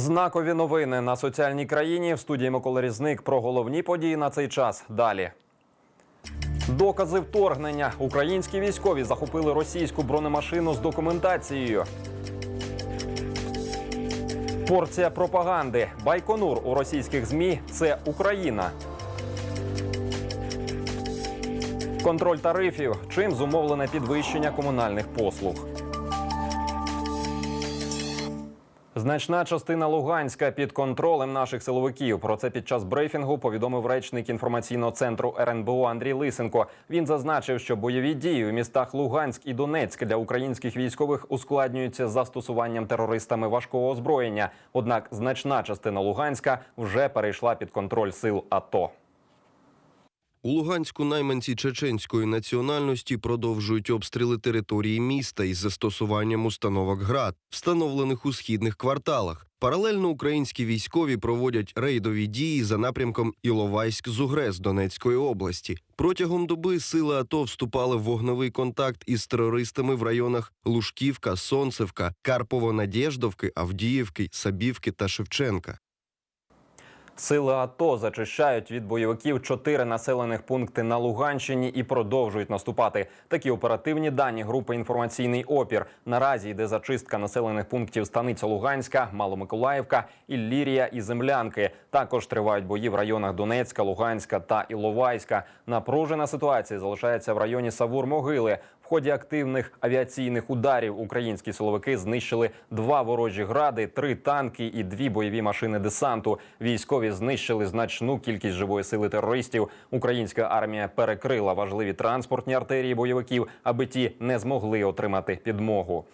Знакові новини на соціальній країні в студії Микола Різник про головні події на цей час. Далі. Докази вторгнення. Українські військові захопили російську бронемашину з документацією. Порція пропаганди. Байконур у російських ЗМІ це Україна. Контроль тарифів. Чим зумовлене підвищення комунальних послуг. Значна частина Луганська під контролем наших силовиків. Про це під час брифінгу повідомив речник інформаційного центру РНБО Андрій Лисенко. Він зазначив, що бойові дії у містах Луганськ і Донецьк для українських військових ускладнюються застосуванням терористами важкого озброєння. Однак значна частина Луганська вже перейшла під контроль сил АТО. У Луганську найманці чеченської національності продовжують обстріли території міста із застосуванням установок ГРАД, встановлених у східних кварталах. Паралельно українські військові проводять рейдові дії за напрямком Іловайськ-Зугрес Донецької області. Протягом доби сили АТО вступали в вогневий контакт із терористами в районах Лужківка, Сонцевка, Карпово-Надєждовки, Авдіївки, Сабівки та Шевченка. Сили АТО зачищають від бойовиків чотири населених пункти на Луганщині і продовжують наступати. Такі оперативні дані групи інформаційний опір. Наразі йде зачистка населених пунктів Станиця Луганська, Маломиколаївка, Іллірія і Землянки. Також тривають бої в районах Донецька, Луганська та Іловайська. Напружена ситуація залишається в районі Савур-Могили. Ході активних авіаційних ударів українські силовики знищили два ворожі гради, три танки і дві бойові машини десанту. Військові знищили значну кількість живої сили терористів. Українська армія перекрила важливі транспортні артерії бойовиків, аби ті не змогли отримати підмогу.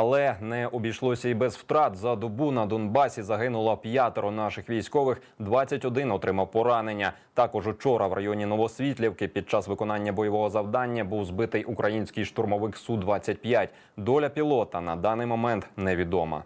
Але не обійшлося і без втрат. За добу на Донбасі загинуло п'ятеро наших військових, 21 отримав поранення. Також учора в районі Новосвітлівки під час виконання бойового завдання був збитий український штурмовик Су-25. Доля пілота на даний момент невідома.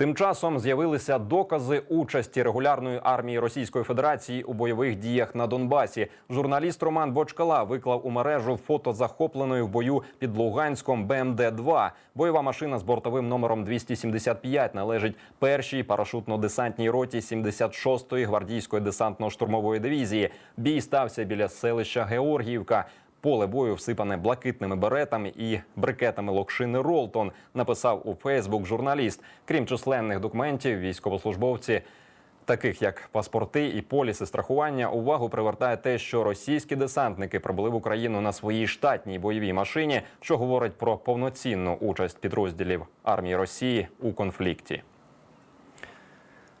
Тим часом з'явилися докази участі регулярної армії Російської Федерації у бойових діях на Донбасі. Журналіст Роман Бочкала виклав у мережу фото захопленої в бою під Луганськом БМД-2. Бойова машина з бортовим номером 275 належить першій парашутно-десантній роті 76-ї гвардійської десантно-штурмової дивізії. Бій стався біля селища Георгіївка. Поле бою всипане блакитними беретами і брикетами локшини Ролтон, написав у Фейсбук журналіст. Крім численних документів, військовослужбовці. Таких як паспорти і поліси страхування, увагу привертає те, що російські десантники прибули в Україну на своїй штатній бойовій машині, що говорить про повноцінну участь підрозділів армії Росії у конфлікті.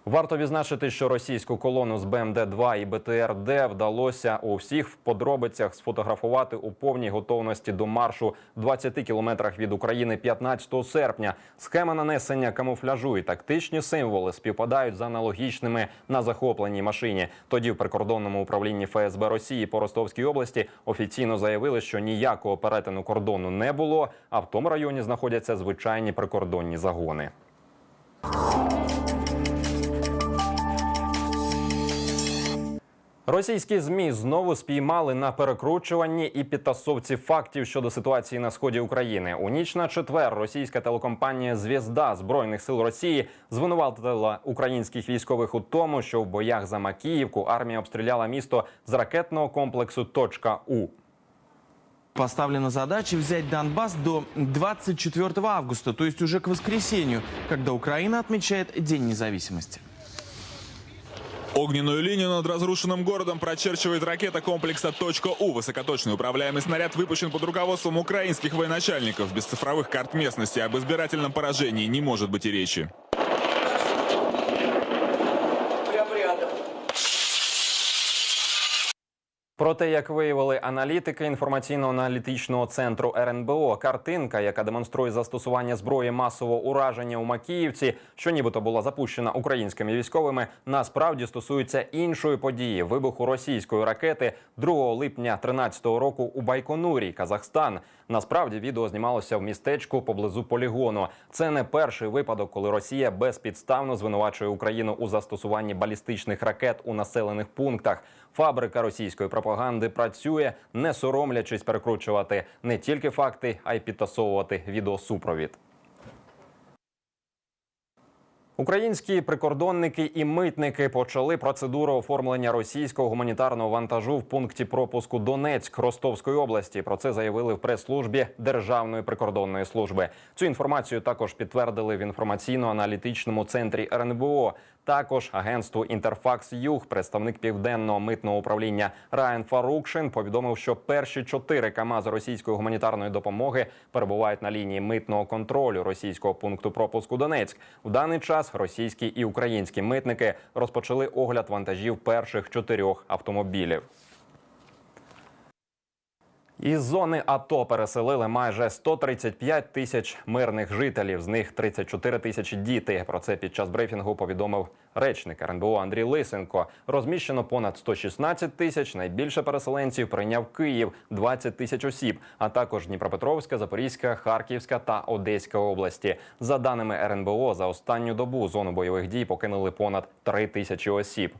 Варто відзначити, що російську колону з БМД-2 і БТР-Д вдалося у всіх подробицях сфотографувати у повній готовності до маршу в 20 кілометрах від України 15 серпня. Схема нанесення камуфляжу і тактичні символи співпадають з аналогічними на захопленій машині. Тоді в прикордонному управлінні ФСБ Росії по Ростовській області офіційно заявили, що ніякого перетину кордону не було, а в тому районі знаходяться звичайні прикордонні загони. Російські змі знову спіймали на перекручуванні і підтасовці фактів щодо ситуації на сході України. У ніч на четвер російська телекомпанія Звізда збройних сил Росії звинуватила українських військових у тому, що в боях за Макіївку армія обстріляла місто з ракетного комплексу «Точка У». Поставлена задача взять Донбасс до 24 августа, то есть уже к воскресенью, когда Украина отмечает День независимости. Огненную линию над разрушенным городом прочерчивает ракета комплекса «У». Высокоточный управляемый снаряд выпущен под руководством украинских военачальников. Без цифровых карт местности об избирательном поражении не может быть и речи. Про те, як виявили аналітики інформаційно-аналітичного центру РНБО, картинка, яка демонструє застосування зброї масового ураження у Макіївці, що нібито була запущена українськими військовими, насправді стосується іншої події вибуху російської ракети 2 липня 2013 року у Байконурі, Казахстан. Насправді відео знімалося в містечку поблизу полігону. Це не перший випадок, коли Росія безпідставно звинувачує Україну у застосуванні балістичних ракет у населених пунктах. Фабрика російської пропаганди працює, не соромлячись перекручувати не тільки факти, а й підтасовувати відеосупровід. Українські прикордонники і митники почали процедуру оформлення російського гуманітарного вантажу в пункті пропуску Донецьк Ростовської області. Про це заявили в прес-службі Державної прикордонної служби. Цю інформацію також підтвердили в інформаційно-аналітичному центрі РНБО. Також агентству Інтерфакс Юг, представник південного митного управління Райан Фарукшин, повідомив, що перші чотири КАМАЗи російської гуманітарної допомоги перебувають на лінії митного контролю російського пункту пропуску Донецьк. У даний час російські і українські митники розпочали огляд вантажів перших чотирьох автомобілів. Із зони АТО переселили майже 135 тисяч мирних жителів. З них 34 тисячі діти. Про це під час брифінгу повідомив речник РНБО Андрій Лисенко. Розміщено понад 116 тисяч. Найбільше переселенців прийняв Київ 20 тисяч осіб, а також Дніпропетровська, Запорізька, Харківська та Одеська області. За даними РНБО, за останню добу зону бойових дій покинули понад 3 тисячі осіб.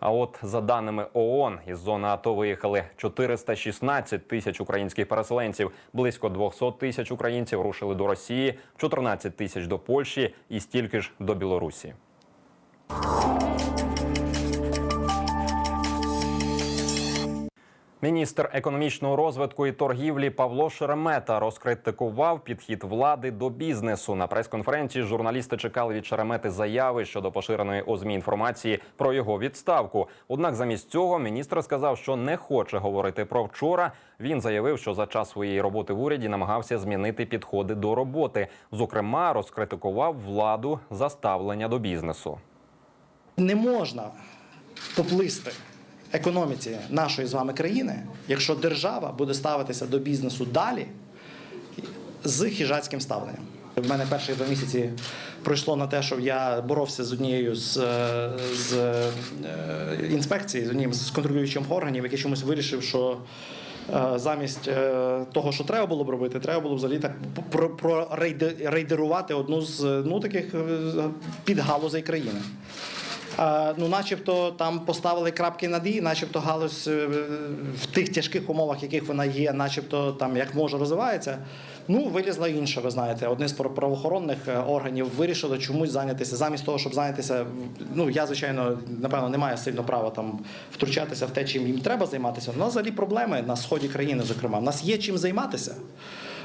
А от за даними ООН, із зони АТО виїхали 416 тисяч українських переселенців. Близько 200 тисяч українців рушили до Росії, 14 тисяч до Польщі і стільки ж до Білорусі. Міністр економічного розвитку і торгівлі Павло Шеремета розкритикував підхід влади до бізнесу. На прес-конференції журналісти чекали від Шеремети заяви щодо поширеної у змі інформації про його відставку. Однак замість цього міністр сказав, що не хоче говорити про вчора. Він заявив, що за час своєї роботи в уряді намагався змінити підходи до роботи. Зокрема, розкритикував владу за ставлення до бізнесу. Не можна поплисти економіці нашої з вами країни, якщо держава буде ставитися до бізнесу далі з хижацьким ставленням. В мене перші два місяці пройшло на те, що я боровся з однією з, е, з е, інспекцій, з одним з контролюючих органів, який чомусь вирішив, що е, замість того, що треба було б робити, треба було взагалі так про- прорейде- одну з ну таких підгалузей країни. Ну, начебто там поставили крапки над «і», начебто галузь е, в тих тяжких умовах, яких вона є, начебто там як може розвивається. Ну, вилізла інша, ви знаєте. Одне з право- правоохоронних е, органів вирішило чомусь зайнятися. Замість того, щоб зайнятися, ну я звичайно напевно не маю сильно права там втручатися в те, чим їм треба займатися. У нас взагалі проблеми на сході країни, зокрема. У нас є чим займатися.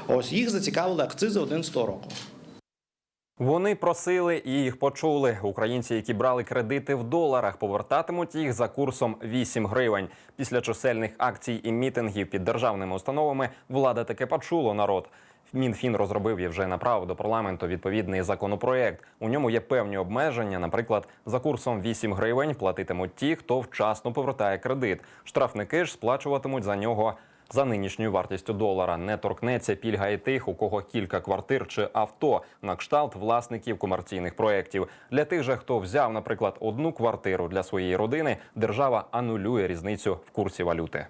Ось їх зацікавили акцизи 11 року. Вони просили і їх почули. Українці, які брали кредити в доларах, повертатимуть їх за курсом 8 гривень. Після чисельних акцій і мітингів під державними установами влада таки почуло народ. Мінфін розробив і вже направив до парламенту відповідний законопроект. У ньому є певні обмеження. Наприклад, за курсом 8 гривень платитимуть ті, хто вчасно повертає кредит. Штрафники ж сплачуватимуть за нього за нинішньою вартістю долара. Не торкнеться пільга і тих, у кого кілька квартир чи авто на кшталт власників комерційних проєктів. Для тих же, хто взяв, наприклад, одну квартиру для своєї родини, держава анулює різницю в курсі валюти.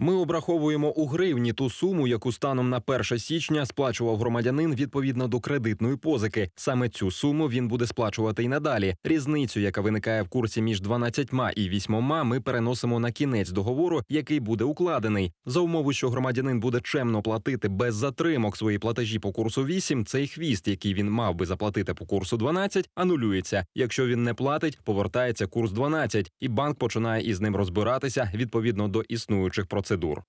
Ми обраховуємо у гривні ту суму, яку станом на 1 січня сплачував громадянин відповідно до кредитної позики. Саме цю суму він буде сплачувати і надалі. Різницю, яка виникає в курсі між 12 і 8, ми переносимо на кінець договору, який буде укладений. За умови, що громадянин буде чемно платити без затримок свої платежі по курсу 8, цей хвіст, який він мав би заплатити по курсу 12, анулюється. Якщо він не платить, повертається курс 12, і банк починає із ним розбиратися відповідно до існуючих процедур.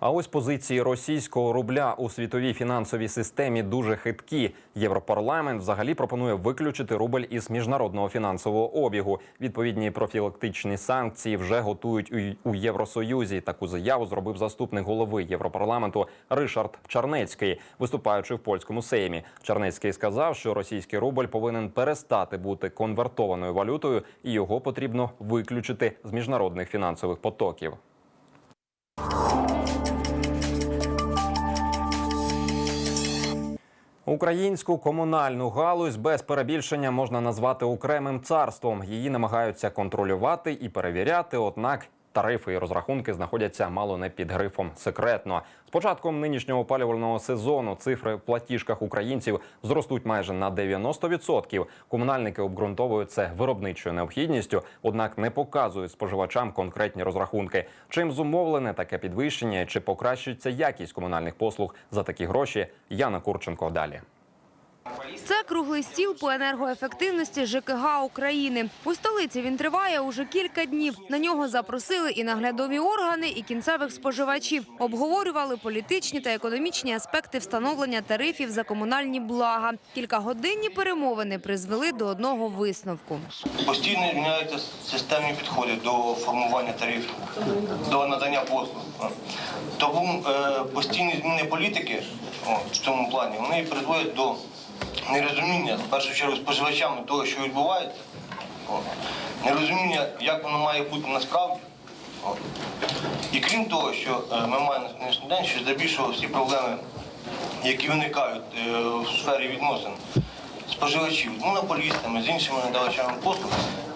А ось позиції російського рубля у світовій фінансовій системі дуже хиткі. Європарламент взагалі пропонує виключити рубль із міжнародного фінансового обігу. Відповідні профілактичні санкції вже готують у- Євросоюзі. Таку заяву зробив заступник голови Європарламенту Ришард Чарнецький, виступаючи в польському сеймі. Чарнецький сказав, що російський рубль повинен перестати бути конвертованою валютою, і його потрібно виключити з міжнародних фінансових потоків. Українську комунальну галузь без перебільшення можна назвати окремим царством. Її намагаються контролювати і перевіряти. Однак тарифи і розрахунки знаходяться мало не під грифом секретно. З початком нинішнього опалювального сезону цифри в платіжках українців зростуть майже на 90%. Комунальники обґрунтовують це виробничою необхідністю, однак не показують споживачам конкретні розрахунки. Чим зумовлене таке підвищення чи покращиться якість комунальних послуг за такі гроші? Яна Курченко далі. Це круглий стіл по енергоефективності ЖКГ України. У столиці він триває уже кілька днів. На нього запросили і наглядові органи, і кінцевих споживачів. Обговорювали політичні та економічні аспекти встановлення тарифів за комунальні блага. Кількагодинні перемовини призвели до одного висновку. Постійно зміняються системні підходи до формування тарифів, до надання послуг. Тому е, постійні зміни політики в цьому плані вони призводять до нерозуміння, в першу чергу, споживачами того, що відбувається, нерозуміння, як воно має бути насправді. І крім того, що е, ми маємо на сьогоднішній день, що здебільшого всі проблеми, які виникають е, в сфері відносин споживачів монополістами, з іншими надавачами послуг,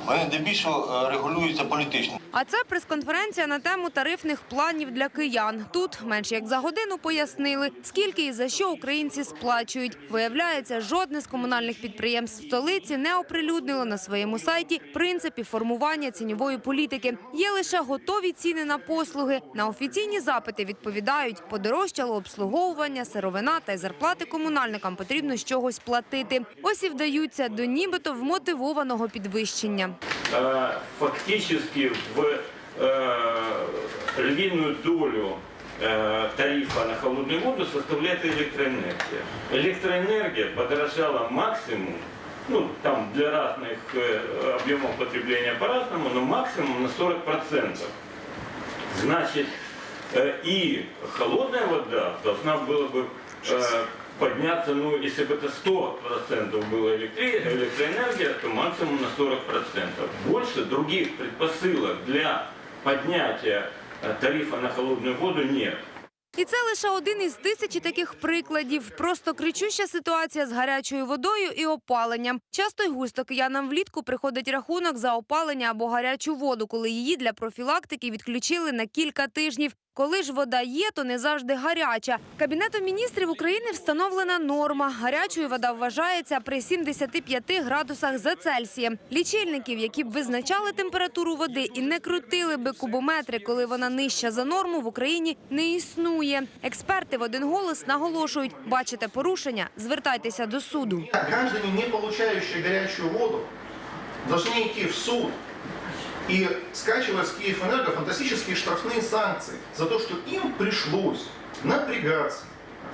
вони здебільшого е, регулюються політично. А це прес-конференція на тему тарифних планів для киян. Тут менш як за годину пояснили, скільки і за що українці сплачують. Виявляється, жодне з комунальних підприємств столиці не оприлюднило на своєму сайті принципів формування ціньової політики. Є лише готові ціни на послуги. На офіційні запити відповідають: подорожчало обслуговування, сировина та й зарплати комунальникам потрібно з чогось платити. Ось і вдаються до нібито вмотивованого підвищення. Э, фактически в э, львиную долю э, тарифа на холодную воду составляет электроэнергия. Электроэнергия подорожала максимум, ну там для разных объемов потребления по-разному, но максимум на 40%. Значит, и холодная вода должна была бы подняться, ну, если бы это 100% было электри- электроэнергия, то максимум на 40%. Больше других предпосылок для поднятия э, тарифа на холодную воду нет. І це лише один із тисячі таких прикладів. Просто кричуща ситуація з гарячою водою і опаленням. Часто й густо киянам влітку приходить рахунок за опалення або гарячу воду, коли її для профілактики відключили на кілька тижнів. Коли ж вода є, то не завжди гаряча. Кабінетом міністрів України встановлена норма. Гарячою вода вважається при 75 градусах за Цельсієм. Лічильників, які б визначали температуру води і не крутили би кубометри, коли вона нижча за норму, в Україні не існує. Експерти в один голос наголошують: бачите порушення, звертайтеся до суду. Граждане, не получающие горячую воду, должны идти в суд и скачивать с Киевэнерго фантастические штрафные санкции за то, что им пришлось напрягаться,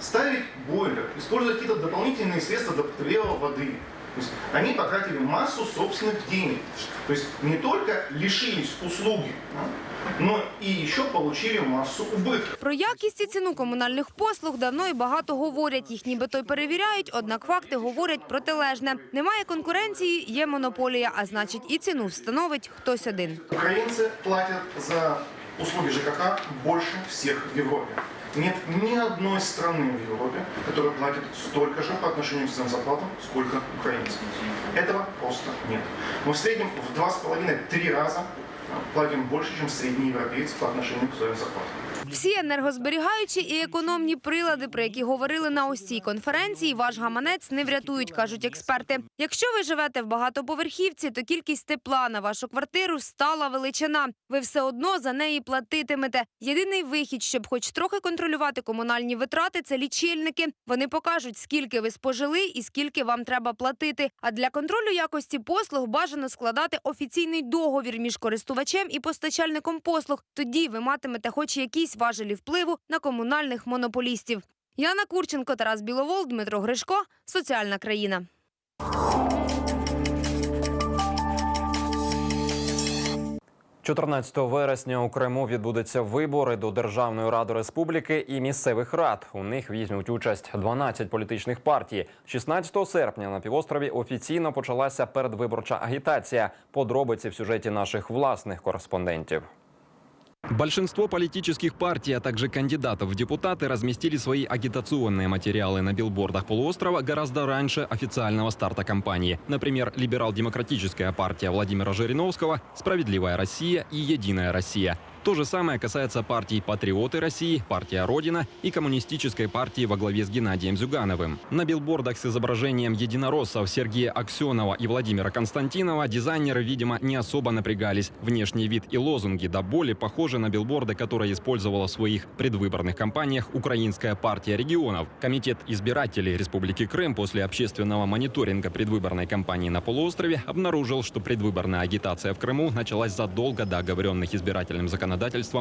ставить бойлер, использовать какие-то дополнительные средства для подогрева воды. То есть они потратили массу собственных денег. То есть не только лишились услуги, да, но и еще получили массу убытков. Про якість і ціну комунальних послуг давно і багато говорять. Їх нібито й перевіряють, однак факти говорять протилежне. Немає конкуренції, є монополія, а значить і ціну встановить хтось один. Украинцы платят за услуги ЖКХ больше всех в Европе. Нет ни одной страны в Европе, которая платит столько же по отношению к своим зарплатам, сколько украинцы. Этого просто нет. Мы в среднем в два с половиной-три раза платим больше, чем средний европеец по отношению к своим зарплатам. Всі енергозберігаючі і економні прилади, про які говорили на ось цій конференції, ваш гаманець не врятують, кажуть експерти. Якщо ви живете в багатоповерхівці, то кількість тепла на вашу квартиру стала величина. Ви все одно за неї платитимете. Єдиний вихід, щоб хоч трохи контролювати комунальні витрати, це лічильники. Вони покажуть, скільки ви спожили і скільки вам треба платити. А для контролю якості послуг бажано складати офіційний договір між користувачем і постачальником послуг. Тоді ви матимете хоч якісь важелі впливу на комунальних монополістів. Яна Курченко, Тарас Біловол, Дмитро Гришко. Соціальна країна. – 14 вересня у Криму відбудуться вибори до Державної ради республіки і місцевих рад. У них візьмуть участь 12 політичних партій. 16 серпня на півострові офіційно почалася передвиборча агітація. Подробиці в сюжеті наших власних кореспондентів. Большинство политических партий, а также кандидатов в депутаты разместили свои агитационные материалы на билбордах полуострова гораздо раньше официального старта кампании. Например, либерал-демократическая партия Владимира Жириновского, «Справедливая Россия» и «Единая Россия». То же самое касается партий «Патриоты России», «Партия Родина» и Коммунистической партии во главе с Геннадием Зюгановым. На билбордах с изображением единороссов Сергея Аксенова и Владимира Константинова дизайнеры, видимо, не особо напрягались. Внешний вид и лозунги до боли похожи на билборды, которые использовала в своих предвыборных кампаниях Украинская партия регионов. Комитет избирателей Республики Крым после общественного мониторинга предвыборной кампании на полуострове обнаружил, что предвыборная агитация в Крыму началась задолго до оговоренных избирательным законодательством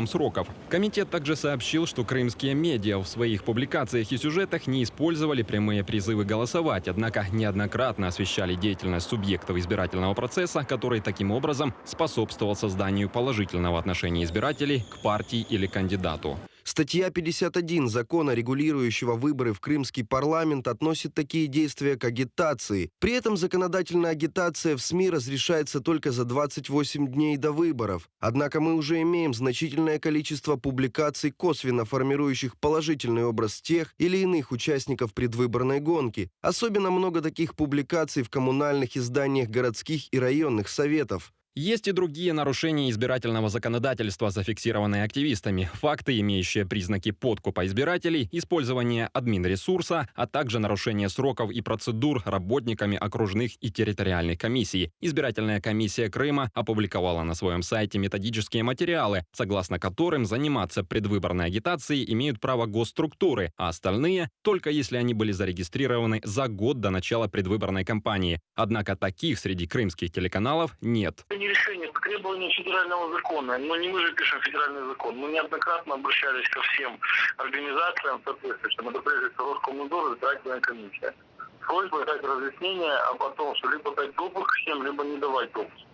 сроков. Комитет также сообщил, что крымские медиа в своих публикациях и сюжетах не использовали прямые призывы голосовать, однако неоднократно освещали деятельность субъектов избирательного процесса, который таким образом способствовал созданию положительного отношения избирателей к партии или кандидату. Статья 51 закона, регулирующего выборы в крымский парламент, относит такие действия к агитации. При этом законодательная агитация в СМИ разрешается только за 28 дней до выборов. Однако мы уже имеем значительное количество публикаций, косвенно формирующих положительный образ тех или иных участников предвыборной гонки. Особенно много таких публикаций в коммунальных изданиях городских и районных советов. Есть и другие нарушения избирательного законодательства, зафиксированные активистами. Факты, имеющие признаки подкупа избирателей, использование админресурса, а также нарушение сроков и процедур работниками окружных и территориальных комиссий. Избирательная комиссия Крыма опубликовала на своем сайте методические материалы, согласно которым заниматься предвыборной агитацией имеют право госструктуры, а остальные только если они были зарегистрированы за год до начала предвыборной кампании. Однако таких среди крымских телеканалов нет. Не решение, это требование федерального закона. Но не мы же пишем федеральный закон. Мы неоднократно обращались ко всем организациям соответствующим. Это прежде всего Роскомнадзор и избирательная комиссия. С просьбой дать разъяснение об о том, что либо дать допуск всем, либо не давать допуск.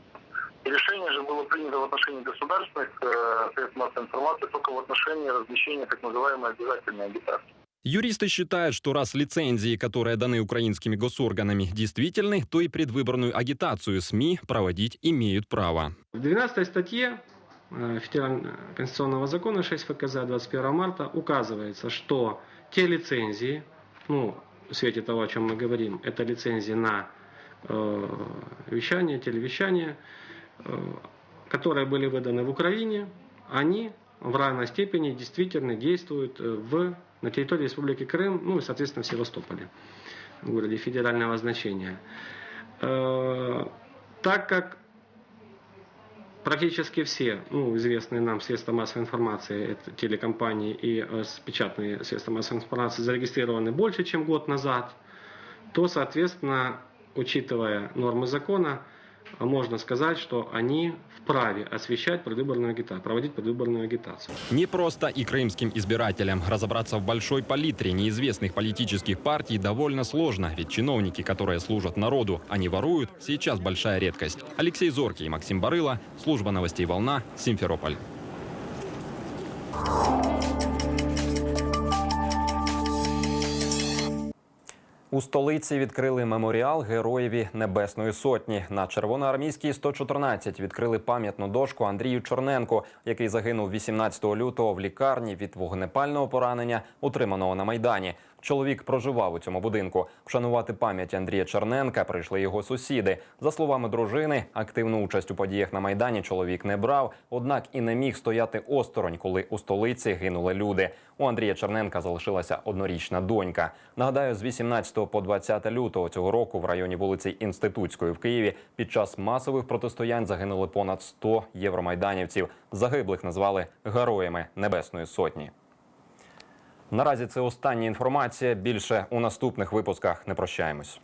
И решение же было принято в отношении государственных э, средств массовой информации только в отношении размещения так называемой обязательной агитации. Юристы считают, что раз лицензии, которые даны украинскими госорганами, действительны, то и предвыборную агитацию СМИ проводить имеют право. В 12 статье э, Федерального конституционного закона 6 ФКЗ 21 марта указывается, что те лицензии, ну, в свете того, о чем мы говорим, это лицензии на э, вещание, телевещание, э, которые были выданы в Украине, они в равной степени действительно действуют э, в, на территории Республики Крым, ну и, соответственно, в Севастополе, в городе федерального значения. Э, Так как практически все ну, известные нам средства массовой информации, это телекомпании и э, печатные средства массовой информации зарегистрированы больше, чем год назад, то, соответственно, учитывая нормы закона, можно сказать, что они вправе освещать предвыборную агитацию, проводить предвыборную агитацию. Не просто и крымским избирателям. Разобраться в большой палитре неизвестных политических партий довольно сложно, ведь чиновники, которые служат народу, а не воруют, сейчас большая редкость. Алексей Зоркий, Максим Барыла, служба новостей «Волна», Симферополь. У столиці відкрили меморіал Героєві Небесної Сотні. На Червоноармійській 114 відкрили пам'ятну дошку Андрію Чорненку, який загинув 18 лютого в лікарні від вогнепального поранення, отриманого на майдані. Чоловік проживав у цьому будинку. Вшанувати пам'ять Андрія Черненка прийшли його сусіди. За словами дружини, активну участь у подіях на майдані чоловік не брав, однак і не міг стояти осторонь, коли у столиці гинули люди. У Андрія Черненка залишилася однорічна донька. Нагадаю, з 18 по 20 лютого цього року в районі вулиці Інститутської в Києві під час масових протистоянь загинули понад 100 євромайданівців. Загиблих назвали героями Небесної Сотні. Наразі це остання інформація. Більше у наступних випусках не прощаємось.